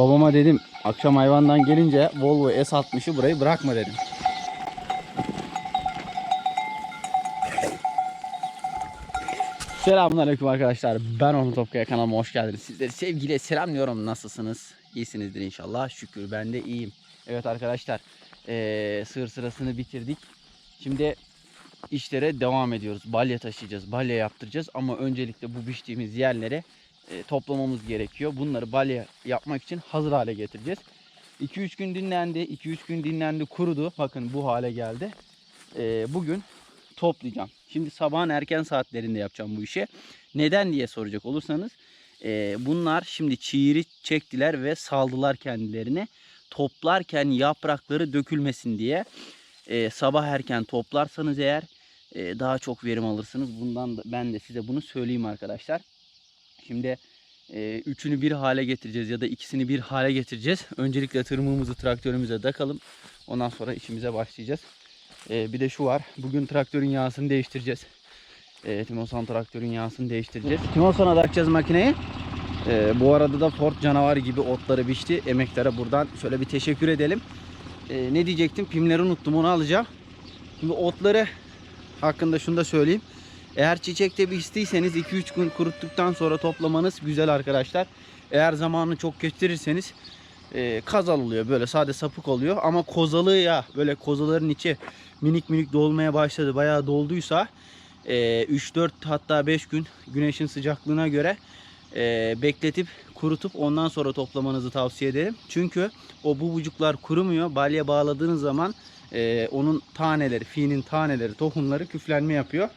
Babama dedim akşam hayvandan gelince Volvo S60'ı burayı bırakma dedim. Selamünaleyküm arkadaşlar. Ben Orhun Topkaya kanalıma hoş geldiniz. Sizleri sevgiyle selamlıyorum. Nasılsınız? İyisinizdir inşallah. Şükür ben de iyiyim. Evet arkadaşlar. Eee sığır sırasını bitirdik. Şimdi işlere devam ediyoruz. Balya taşıyacağız. Balya yaptıracağız. Ama öncelikle bu biçtiğimiz yerlere e, toplamamız gerekiyor. Bunları balya yapmak için hazır hale getireceğiz. 2-3 gün dinlendi. 2-3 gün dinlendi. Kurudu. Bakın bu hale geldi. E, bugün toplayacağım. Şimdi sabahın erken saatlerinde yapacağım bu işi. Neden diye soracak olursanız e, bunlar şimdi çiğri çektiler ve saldılar kendilerini. Toplarken yaprakları dökülmesin diye sabah erken toplarsanız eğer daha çok verim alırsınız. Bundan da, ben de size bunu söyleyeyim arkadaşlar. Şimdi e, üçünü bir hale getireceğiz ya da ikisini bir hale getireceğiz. Öncelikle tırmığımızı traktörümüze takalım. Ondan sonra işimize başlayacağız. E, bir de şu var. Bugün traktörün yağsını değiştireceğiz. E, Timosan traktörün yağsını değiştireceğiz. Timosan'a takacağız makineyi. E, bu arada da Ford canavar gibi otları biçti. Emeklere buradan şöyle bir teşekkür edelim. E, ne diyecektim? Pimleri unuttum onu alacağım. Şimdi otları hakkında şunu da söyleyeyim. Eğer çiçekte bir istiyseniz 2-3 gün kuruttuktan sonra toplamanız güzel arkadaşlar. Eğer zamanını çok geçirirseniz e, kazal oluyor böyle sade sapık oluyor ama kozalı ya böyle kozaların içi minik minik dolmaya başladı bayağı dolduysa e, 3-4 hatta 5 gün güneşin sıcaklığına göre e, bekletip kurutup ondan sonra toplamanızı tavsiye ederim. Çünkü o bubucuklar kurumuyor balya bağladığınız zaman e, onun taneleri fiinin taneleri tohumları küflenme yapıyor.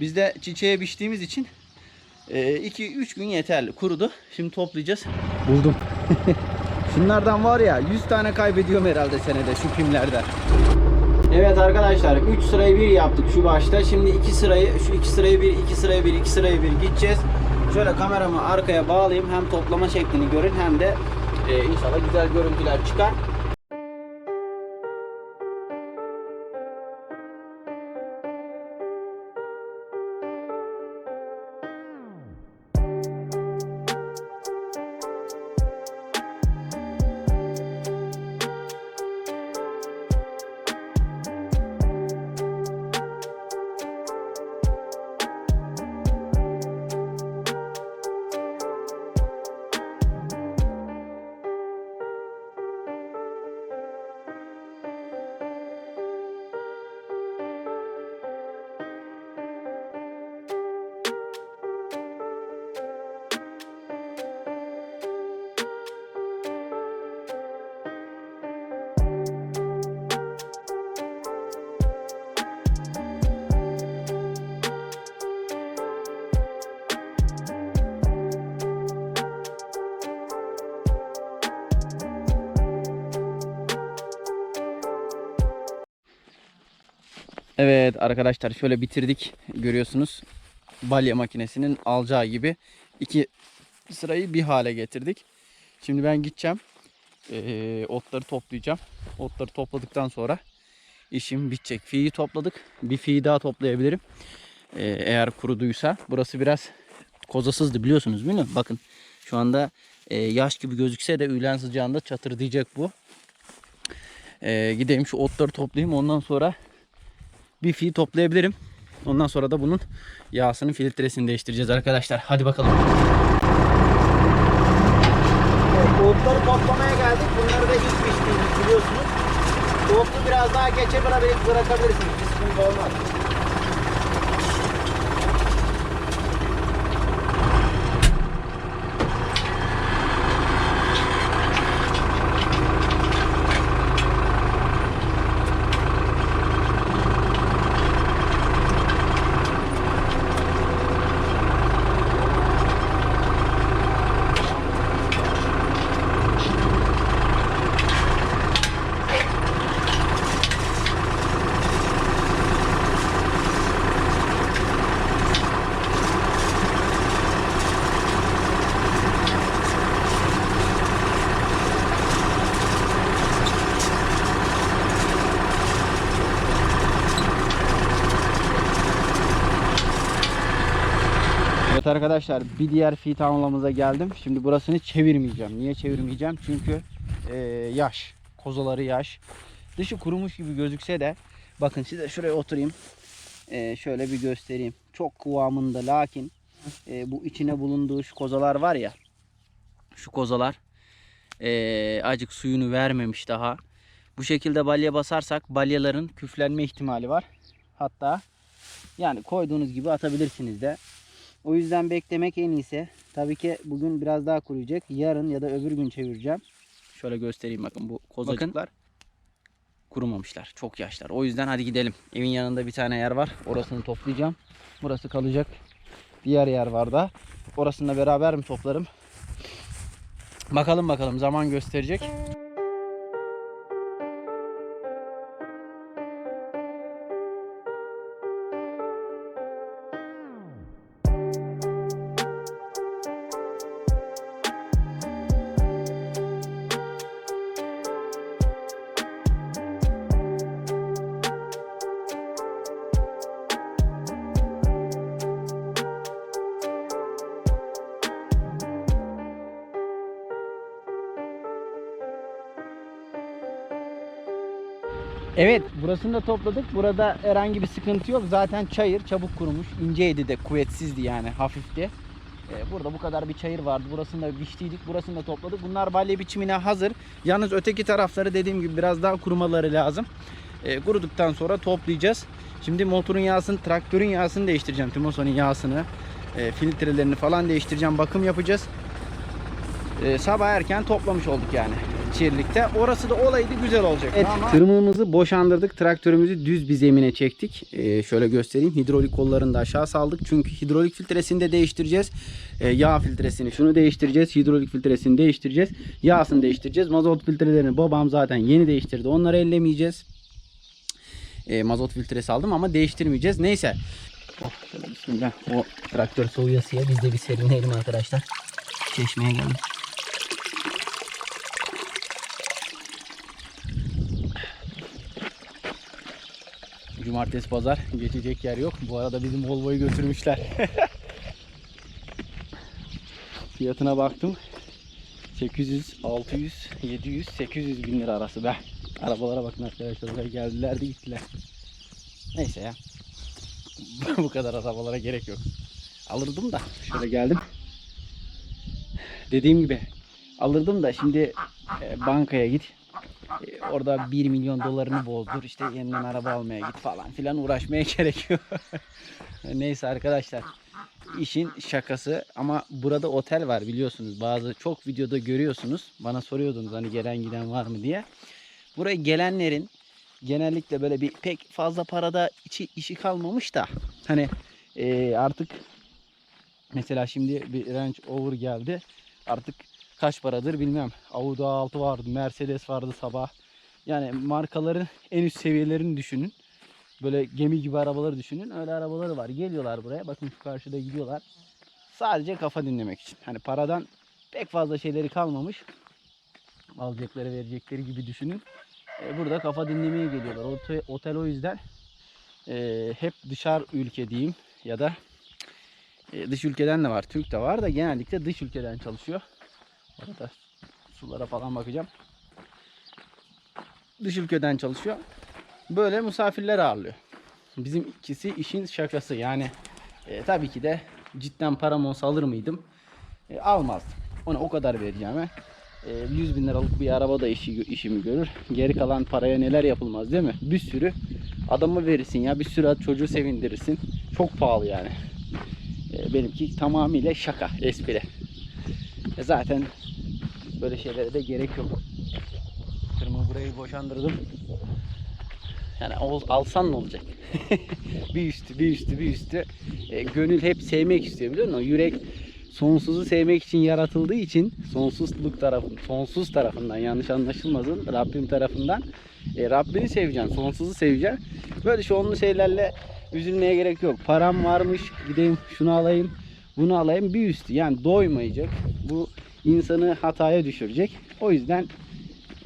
Biz de çiçeğe biçtiğimiz için 2-3 gün yeterli kurudu. Şimdi toplayacağız. Buldum. Şunlardan var ya 100 tane kaybediyorum herhalde senede şu pimlerden. Evet arkadaşlar 3 sırayı bir yaptık şu başta. Şimdi 2 sırayı şu 2 sırayı bir 2 sırayı bir 2 sırayı bir gideceğiz. Şöyle kameramı arkaya bağlayayım. Hem toplama şeklini görün hem de e, inşallah güzel görüntüler çıkar. Evet arkadaşlar şöyle bitirdik görüyorsunuz. Balya makinesinin alacağı gibi iki sırayı bir hale getirdik. Şimdi ben gideceğim. Ee, otları toplayacağım. Otları topladıktan sonra işim bitecek. Fiyi topladık. Bir fiyi daha toplayabilirim. Ee, eğer kuruduysa. Burası biraz kozasızdı biliyorsunuz değil mi? Bakın şu anda e, yaş gibi gözükse de öğlen sıcağında çatır diyecek bu. Ee, gideyim şu otları toplayayım. Ondan sonra bir fi toplayabilirim. Ondan sonra da bunun yağsının filtresini değiştireceğiz arkadaşlar. Hadi bakalım. Otları toplamaya geldik. Bunları da hiç biçtiğimiz biliyorsunuz. Otlu biraz daha geçe bırakabilir, bırakabilirsiniz. Bir sıkıntı olmaz. Arkadaşlar bir diğer fi tamamlamamıza geldim. Şimdi burasını çevirmeyeceğim. Niye çevirmeyeceğim? Çünkü e, yaş. Kozaları yaş. Dışı kurumuş gibi gözükse de bakın size şuraya oturayım. E, şöyle bir göstereyim. Çok kıvamında lakin e, bu içine bulunduğu şu kozalar var ya. Şu kozalar e, acık suyunu vermemiş daha. Bu şekilde balya basarsak balyaların küflenme ihtimali var. Hatta yani koyduğunuz gibi atabilirsiniz de. O yüzden beklemek en iyisi. Tabii ki bugün biraz daha kuruyacak. Yarın ya da öbür gün çevireceğim. Şöyle göstereyim bakın bu kozacıklar kurumamışlar. Çok yaşlar. O yüzden hadi gidelim. Evin yanında bir tane yer var. Orasını toplayacağım. Burası kalacak. Diğer yer var da. Orasında beraber mi toplarım? Bakalım bakalım zaman gösterecek. Evet burasını da topladık. Burada herhangi bir sıkıntı yok. Zaten çayır çabuk kurumuş. İnceydi de kuvvetsizdi yani hafifti. Ee, Burada bu kadar bir çayır vardı. Burasını da biçtiydik. Burasını da topladık. Bunlar balya biçimine hazır. Yalnız öteki tarafları dediğim gibi biraz daha kurumaları lazım. Ee, kuruduktan sonra toplayacağız. Şimdi motorun yağsını, traktörün yağsını değiştireceğim. Timosa'nın yağsını, e, filtrelerini falan değiştireceğim. Bakım yapacağız. Ee, sabah erken toplamış olduk yani çirlikte. Orası da olaydı güzel olacak. Evet, tırmığımızı boşandırdık. Traktörümüzü düz bir zemine çektik. Ee, şöyle göstereyim. Hidrolik kollarını da aşağı saldık. Çünkü hidrolik filtresini de değiştireceğiz. Ee, yağ filtresini şunu değiştireceğiz. Hidrolik filtresini değiştireceğiz. Yağsını değiştireceğiz. Mazot filtrelerini babam zaten yeni değiştirdi. Onları ellemeyeceğiz. Ee, mazot filtresi aldım ama değiştirmeyeceğiz. Neyse. Oh, bismillah. O traktör soğuyasıya biz de bir serinleyelim arkadaşlar. Çeşmeye geldim. Cumartesi pazar geçecek yer yok. Bu arada bizim Volvo'yu götürmüşler. Fiyatına baktım. 800, 600, 700, 800 bin lira arası be. Arabalara bakın arkadaşlar. Buraya geldiler de gittiler. Neyse ya. Bu kadar arabalara gerek yok. Alırdım da. Şöyle geldim. Dediğim gibi alırdım da şimdi e, bankaya git. E, orada 1 milyon dolarını bozdur işte yeniden araba almaya git falan filan uğraşmaya gerekiyor. Neyse arkadaşlar işin şakası ama burada otel var biliyorsunuz bazı çok videoda görüyorsunuz bana soruyordunuz hani gelen giden var mı diye. Buraya gelenlerin genellikle böyle bir pek fazla parada içi, işi kalmamış da hani e, artık mesela şimdi bir Range Rover geldi artık kaç paradır bilmem. Audi A6 vardı, Mercedes vardı sabah. Yani markaların en üst seviyelerini düşünün. Böyle gemi gibi arabaları düşünün. Öyle arabaları var. Geliyorlar buraya. Bakın şu karşıda gidiyorlar. Sadece kafa dinlemek için. Hani paradan pek fazla şeyleri kalmamış. Alacakları verecekleri gibi düşünün. E, burada kafa dinlemeye geliyorlar. Otel, otel o yüzden e, hep dışarı ülke diyeyim ya da e, dış ülkeden de var. Türk de var da genellikle dış ülkeden çalışıyor. Orada sulara falan bakacağım. Dış ülkeden çalışıyor. Böyle misafirler ağırlıyor. Bizim ikisi işin şakası. Yani e, tabii ki de cidden param olsa alır mıydım? E, almazdım. Ona o kadar vereceğime. E, 100 bin liralık bir araba da işi, işimi görür. Geri kalan paraya neler yapılmaz değil mi? Bir sürü adamı verirsin ya. Bir sürü çocuğu sevindirirsin. Çok pahalı yani. E, benimki tamamıyla şaka, espri. E, zaten böyle şeylere de gerek yok. Tırmığı burayı boşandırdım. Yani al- alsan ne olacak? bir üstü, bir üstü, bir üstü. E, gönül hep sevmek istiyor biliyor musun? Yürek sonsuzu sevmek için yaratıldığı için sonsuzluk tarafın, sonsuz tarafından yanlış anlaşılmasın Rabbim tarafından e, Rabbini seveceksin, sonsuzu seveceksin. Böyle şonlu şeylerle üzülmeye gerek yok. Param varmış, gideyim şunu alayım, bunu alayım bir üstü. Yani doymayacak. Bu insanı hataya düşürecek. O yüzden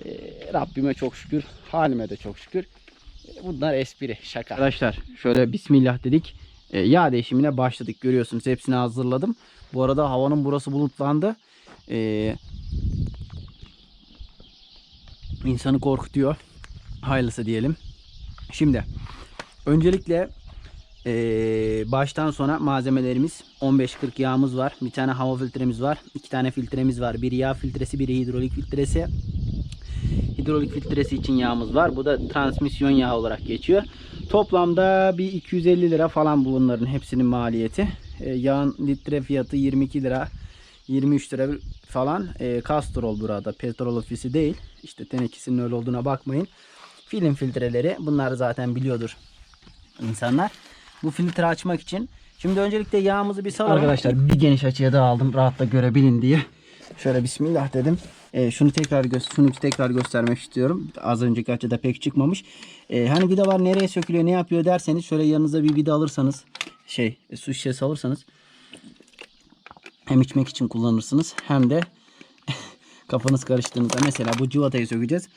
e, Rabbime çok şükür, halime de çok şükür. E, Bunlar espri, şaka. Arkadaşlar şöyle Bismillah dedik. e, yağ değişimine başladık. Görüyorsunuz hepsini hazırladım. Bu arada havanın burası bulutlandı. E, insanı korkutuyor. Hayırlısı diyelim. Şimdi öncelikle e, baştan sona malzemelerimiz 15-40 yağımız var. Bir tane hava filtremiz var. iki tane filtremiz var. Bir yağ filtresi, biri hidrolik filtresi. Hidrolik filtresi için yağımız var. Bu da transmisyon yağı olarak geçiyor. Toplamda bir 250 lira falan bunların hepsinin maliyeti. E, yağın litre fiyatı 22 lira. 23 lira falan. E, Castrol burada. Petrol ofisi değil. İşte tenekesinin öyle olduğuna bakmayın. Film filtreleri. Bunlar zaten biliyordur insanlar. Bu filtre açmak için. Şimdi öncelikle yağımızı bir salalım. Arkadaşlar bir geniş açıya da aldım. Rahatla görebilin diye. Şöyle bismillah dedim. E, şunu tekrar gö- şunu tekrar göstermek istiyorum. Az önceki açıda pek çıkmamış. E, hani vidalar nereye sökülüyor, ne yapıyor derseniz şöyle yanınıza bir vida alırsanız şey e, su şişesi alırsanız hem içmek için kullanırsınız hem de kafanız karıştığınızda mesela bu civatayı sökeceğiz.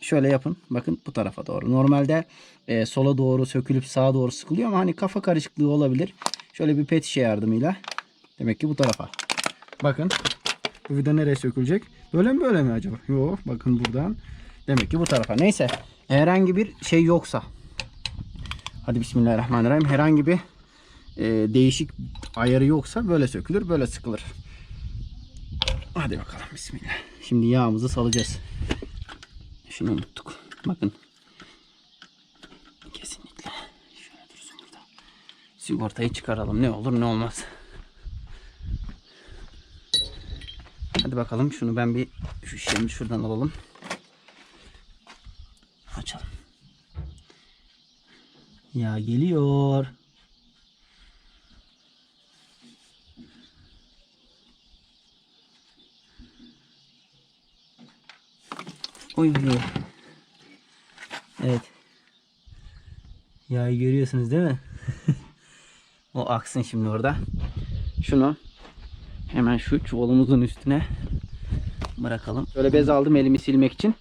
Şöyle yapın. Bakın bu tarafa doğru. Normalde e, sola doğru sökülüp sağa doğru sıkılıyor ama hani kafa karışıklığı olabilir. Şöyle bir pet şişe yardımıyla demek ki bu tarafa. Bakın bu vida nereye sökülecek? Böyle mi böyle mi acaba? Yok. Bakın buradan. Demek ki bu tarafa. Neyse. Herhangi bir şey yoksa. Hadi Bismillahirrahmanirrahim. Herhangi bir e, değişik ayarı yoksa böyle sökülür. Böyle sıkılır. Hadi bakalım. Bismillah. Şimdi yağımızı salacağız. Şunu unuttuk. Bakın. Kesinlikle. Şöyle dursun burada. Sigortayı çıkaralım. Ne olur ne olmaz. Hadi bakalım şunu ben bir şu şişemi şuradan alalım. Açalım. Ya geliyor. Oy oy. Evet. Yağı görüyorsunuz değil mi? o aksın şimdi orada. Şunu hemen şu çuvalımızın üstüne bırakalım. Şöyle bez aldım elimi silmek için.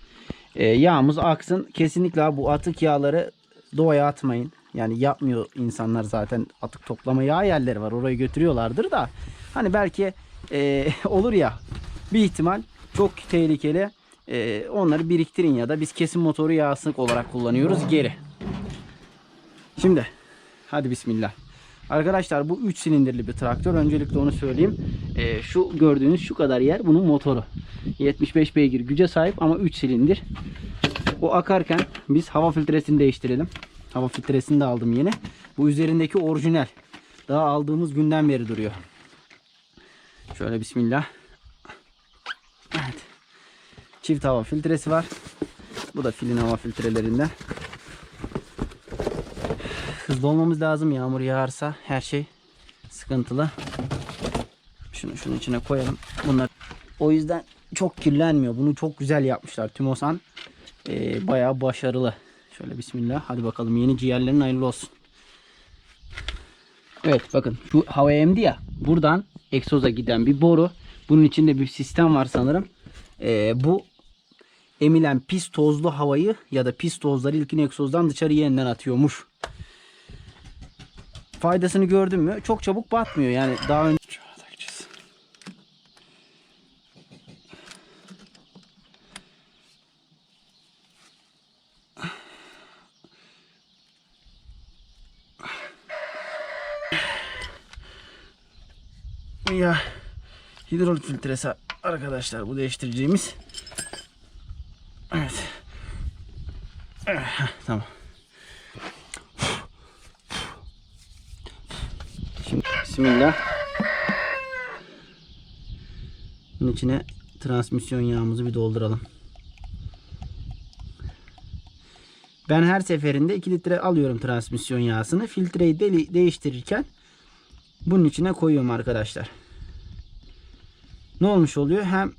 Ee, yağımız aksın. Kesinlikle bu atık yağları doğaya atmayın. Yani yapmıyor insanlar zaten atık toplama yağ yerleri var. Oraya götürüyorlardır da. Hani belki e, olur ya bir ihtimal çok tehlikeli. E, onları biriktirin ya da biz kesim motoru yağsın olarak kullanıyoruz geri. Şimdi hadi bismillah. Arkadaşlar bu 3 silindirli bir traktör. Öncelikle onu söyleyeyim. Ee, şu gördüğünüz şu kadar yer bunun motoru. 75 beygir güce sahip ama 3 silindir. O akarken biz hava filtresini değiştirelim. Hava filtresini de aldım yeni. Bu üzerindeki orijinal. Daha aldığımız günden beri duruyor. Şöyle bismillah. Evet. Çift hava filtresi var. Bu da filin hava filtrelerinden. Hızlı olmamız lazım. Yağmur yağarsa her şey sıkıntılı. Şunu şunun içine koyalım. Bunlar o yüzden çok kirlenmiyor. Bunu çok güzel yapmışlar. Tümosan ee, bayağı başarılı. Şöyle bismillah. Hadi bakalım yeni ciğerlerin hayırlı olsun. Evet bakın şu hava emdi ya. Buradan egzoza giden bir boru. Bunun içinde bir sistem var sanırım. Ee, bu emilen pis tozlu havayı ya da pis tozları ilkin egzozdan dışarı yeniden atıyormuş faydasını gördün mü çok çabuk batmıyor. Yani daha önce ya hidrolik filtresi arkadaşlar bu değiştireceğimiz. Evet. Tamam. Şimdi bismillah. Bunun içine transmisyon yağımızı bir dolduralım. Ben her seferinde 2 litre alıyorum transmisyon yağsını. Filtreyi de değiştirirken bunun içine koyuyorum arkadaşlar. Ne olmuş oluyor? Hem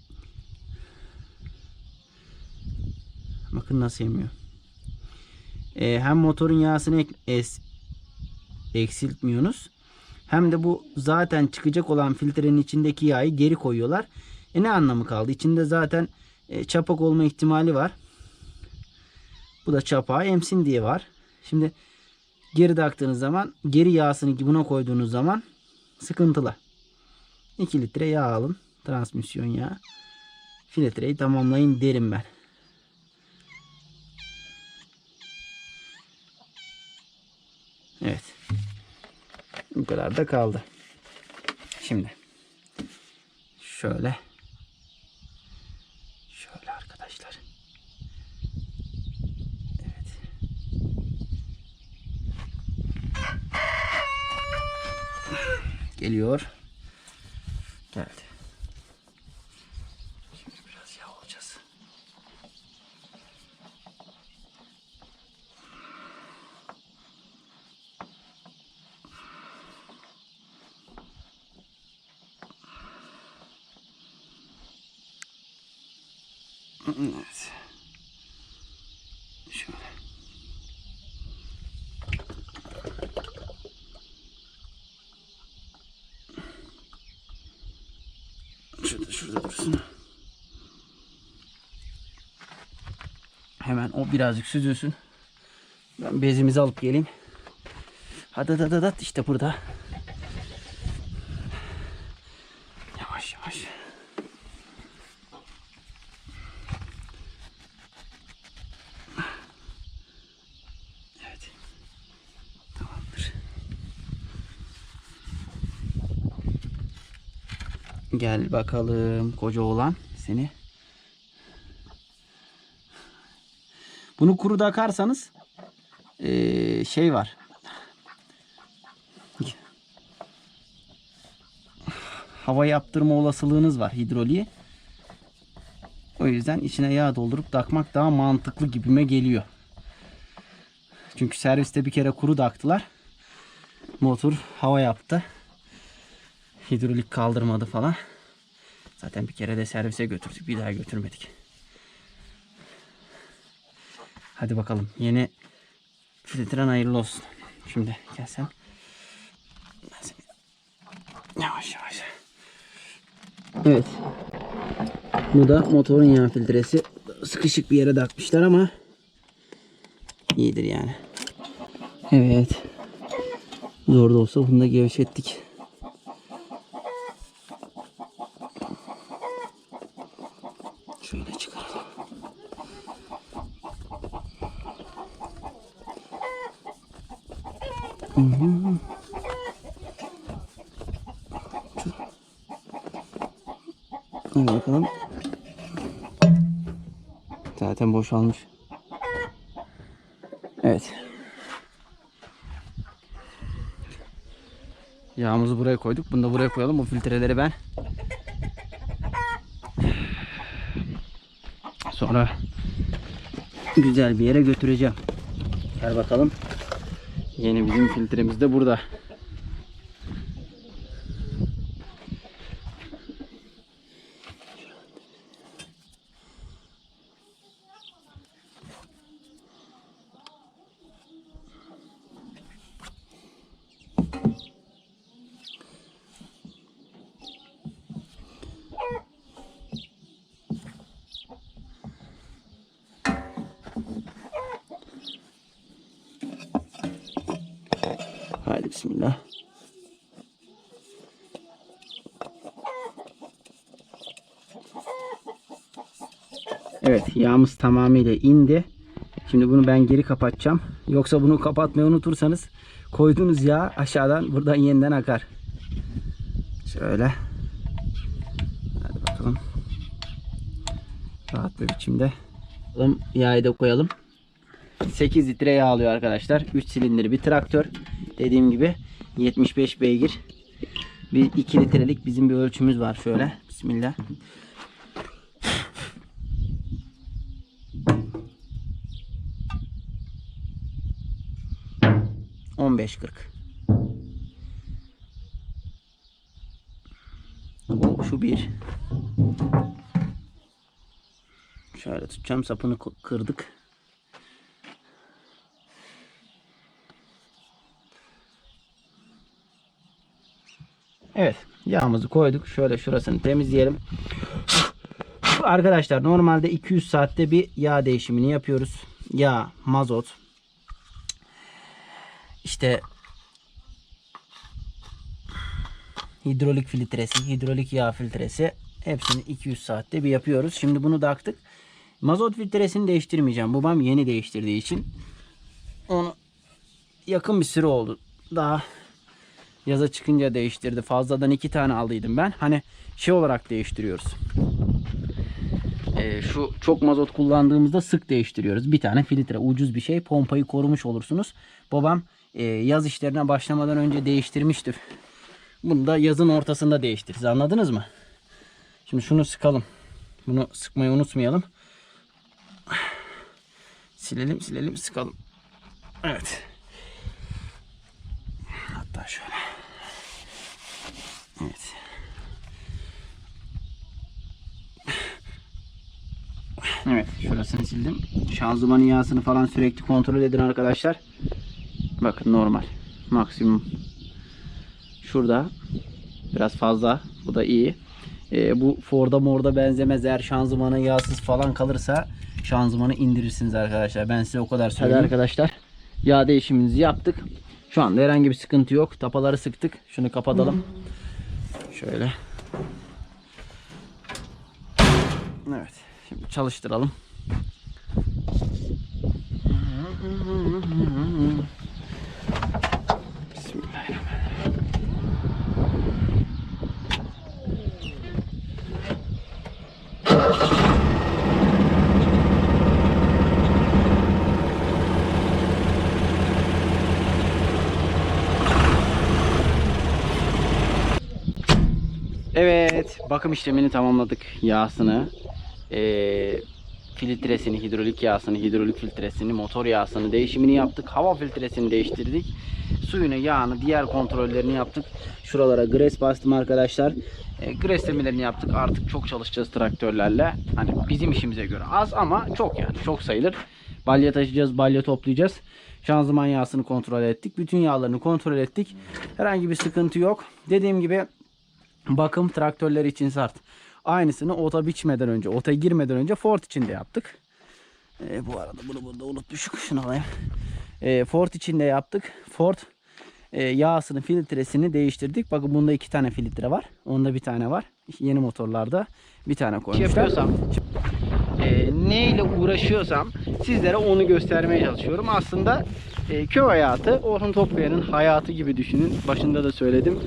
bakın nasıl yemiyor. Ee, hem motorun yağsını es, eksiltmiyorsunuz. Hem de bu zaten çıkacak olan filtrenin içindeki yağı geri koyuyorlar. E ne anlamı kaldı? İçinde zaten e, çapak olma ihtimali var. Bu da çapağı emsin diye var. Şimdi Geri taktığınız zaman geri yağsını buna koyduğunuz zaman sıkıntılı. 2 litre yağ alın. Transmisyon yağı. Filtreyi tamamlayın derim ben. Evet. Bu kadar da kaldı. Şimdi şöyle şöyle arkadaşlar. Evet. Geliyor. Geldi. Şimdi biraz yağ alacağız. Evet. Şöyle. Şurada şurada dursun. Hemen o birazcık süzülsün. Ben bezimizi alıp geleyim. Hadi hadi hadi hadi. işte burada. Yavaş yavaş. Evet. Tamamdır. Gel bakalım koca oğlan seni. Bunu kuru da akarsanız eee, şey var. Hava yaptırma olasılığınız var hidroliğe. O yüzden içine yağ doldurup takmak daha mantıklı gibime geliyor. Çünkü serviste bir kere kuru taktılar. Motor hava yaptı. Hidrolik kaldırmadı falan. Zaten bir kere de servise götürdük. Bir daha götürmedik. Hadi bakalım. Yeni filtren hayırlı olsun. Şimdi gel sen. Yavaş yavaş. Evet. Bu da motorun yağ filtresi. Sıkışık bir yere takmışlar ama iyidir yani. Evet. Zor da olsa bunu da gevşettik. Şöyle çıkaralım. Hı hı. Hadi bakalım. Zaten boşalmış. Evet. Yağımızı buraya koyduk. Bunu da buraya koyalım. Bu filtreleri ben sonra güzel bir yere götüreceğim. Gel bakalım. Yeni bizim filtremiz de burada. Haydi bismillah. Evet yağımız tamamıyla indi. Şimdi bunu ben geri kapatacağım. Yoksa bunu kapatmayı unutursanız koyduğunuz yağ aşağıdan buradan yeniden akar. Şöyle. Hadi bakalım. Rahat bir biçimde. Bakalım yağı da koyalım. 8 litre yağ alıyor arkadaşlar. 3 silindir bir traktör. Dediğim gibi 75 beygir. Bir 2 litrelik bizim bir ölçümüz var şöyle. Bismillah. On beş kırk. Bu şu bir. Şöyle tutacağım sapını kırdık. Evet yağımızı koyduk. Şöyle şurasını temizleyelim. Arkadaşlar normalde 200 saatte bir yağ değişimini yapıyoruz. Yağ, mazot. İşte hidrolik filtresi, hidrolik yağ filtresi hepsini 200 saatte bir yapıyoruz. Şimdi bunu taktık. Mazot filtresini değiştirmeyeceğim. Babam yeni değiştirdiği için onu yakın bir süre oldu. Daha yaza çıkınca değiştirdi. Fazladan iki tane aldıydım ben. Hani şey olarak değiştiriyoruz. Ee, şu çok mazot kullandığımızda sık değiştiriyoruz. Bir tane filtre ucuz bir şey. Pompayı korumuş olursunuz. Babam yaz işlerine başlamadan önce değiştirmişti. Bunu da yazın ortasında değiştiririz. Anladınız mı? Şimdi şunu sıkalım. Bunu sıkmayı unutmayalım. Silelim silelim sıkalım. Evet. Hatta şöyle. Evet. Evet şurasını sildim. Şanzımanın yağsını falan sürekli kontrol edin arkadaşlar. Bakın normal. Maksimum. Şurada biraz fazla. Bu da iyi. Ee, bu Ford'a morda benzemez. Eğer şanzımanı yağsız falan kalırsa şanzımanı indirirsiniz arkadaşlar. Ben size o kadar söyleyeyim. Hadi arkadaşlar. Yağ değişimimizi yaptık. Şu anda herhangi bir sıkıntı yok. Tapaları sıktık. Şunu kapatalım. Şöyle. Evet. Şimdi çalıştıralım. Bismillahirrahmanirrahim. Evet, bakım işlemini tamamladık. Yağsını, eee, filtresini, hidrolik yağsını, hidrolik filtresini, motor yağsını değişimini yaptık. Hava filtresini değiştirdik. Suyunu, yağını, diğer kontrollerini yaptık. Şuralara gres bastım arkadaşlar. E, greslemelerini yaptık. Artık çok çalışacağız traktörlerle. Hani bizim işimize göre az ama çok yani çok sayılır. Balya taşıyacağız, balya toplayacağız. Şanzıman yağsını kontrol ettik. Bütün yağlarını kontrol ettik. Herhangi bir sıkıntı yok. Dediğim gibi bakım traktörler için sart. Aynısını ota biçmeden önce, ota girmeden önce Ford için de yaptık. Ee, bu arada bunu burada unutmuşuk. Şunu alayım. Ee, Ford için de yaptık. Ford e, yağsını, filtresini değiştirdik. Bakın bunda iki tane filtre var. Onda bir tane var. Yeni motorlarda bir tane koymuşlar. yapıyorsam, e, neyle uğraşıyorsam sizlere onu göstermeye çalışıyorum. Aslında e, köy hayatı Orhun Topkaya'nın hayatı gibi düşünün. Başında da söyledim.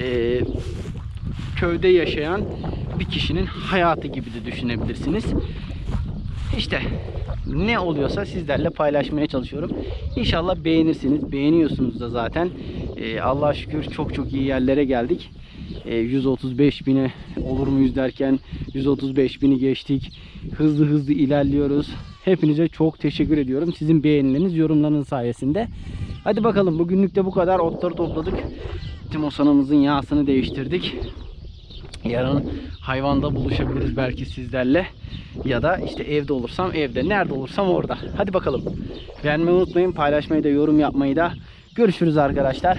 E, köyde yaşayan bir kişinin hayatı gibi de düşünebilirsiniz. İşte ne oluyorsa sizlerle paylaşmaya çalışıyorum. İnşallah beğenirsiniz. Beğeniyorsunuz da zaten. Ee, Allah'a şükür çok çok iyi yerlere geldik. Ee, 135 bine olur muyuz derken 135 bini geçtik. Hızlı hızlı ilerliyoruz. Hepinize çok teşekkür ediyorum. Sizin beğenileriniz, yorumlarınız sayesinde. Hadi bakalım bugünlük de bu kadar. Otları topladık. Timosanımızın yağsını değiştirdik. Yarın hayvanda buluşabiliriz belki sizlerle. Ya da işte evde olursam evde. Nerede olursam orada. Hadi bakalım. Beğenmeyi unutmayın. Paylaşmayı da yorum yapmayı da. Görüşürüz arkadaşlar.